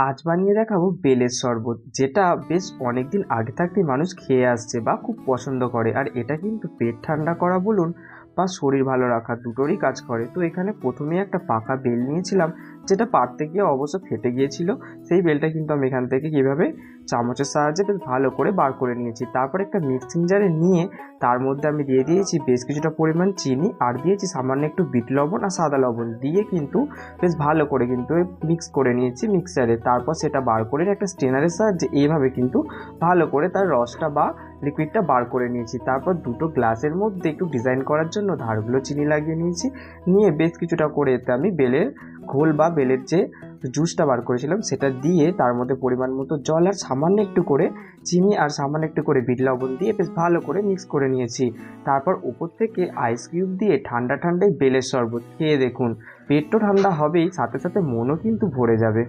আজ বানিয়ে দেখাবো বেলের শরবত, যেটা বেশ অনেক দিন আগে থাকতেই মানুষ খেয়ে আসছে বা খুব পছন্দ করে। আর এটা কিন্তু পেট ঠান্ডা করা বলুন বা শরীর ভালো রাখা দুটোরই কাজ করে। তো এখানে প্রথমে একটা পাকা বেল নিয়েছিলাম যেটা পাড়তে গিয়ে অবশ্য ফেটে গিয়েছিল, সেই বেলটা কিন্তু আমি এখান থেকে কীভাবে চামচের সাহায্যে বেশ ভালো করে বার করে নিয়েছি। তারপর একটা মিক্সিং জারে নিয়ে তার মধ্যে আমি দিয়ে দিয়েছি বেশ কিছুটা পরিমাণ চিনি আর দিয়েছি সামান্য একটু বিট লবণ আর সাদা লবণ দিয়ে কিন্তু বেশ ভালো করে কিন্তু মিক্স করে নিয়েছি মিক্সারে তারপর সেটা বার করে একটা স্টেনারের সাহায্যে এইভাবে কিন্তু ভালো করে তার রসটা বা লিকুইডটা বার করে নিয়েছি। তারপর দুটো গ্লাসের মধ্যে একটু ডিজাইন করার জন্য ধারগুলো চিনি লাগিয়ে নিয়েছি। নিয়ে বেশ কিছুটা করে এতে আমি বেলের ঘোল বা বেলের যে জুসটা বার করেছিলাম, সেটা দিয়ে তার মধ্যে পরিমাণ মতো জল আর সামান্য একটু করে চিনি আর সামান্য একটু করে বিট লবণ দিয়ে বেশ ভালো করে মিক্স করে নিয়েছি। তারপর উপর থেকে আইস কিউব দিয়ে ঠান্ডা ঠান্ডায় বেলের শরবত। খেয়ে দেখুন পেট তো ঠান্ডা হবেই, সাথে সাথে মনও কিন্তু ভরে যাবে।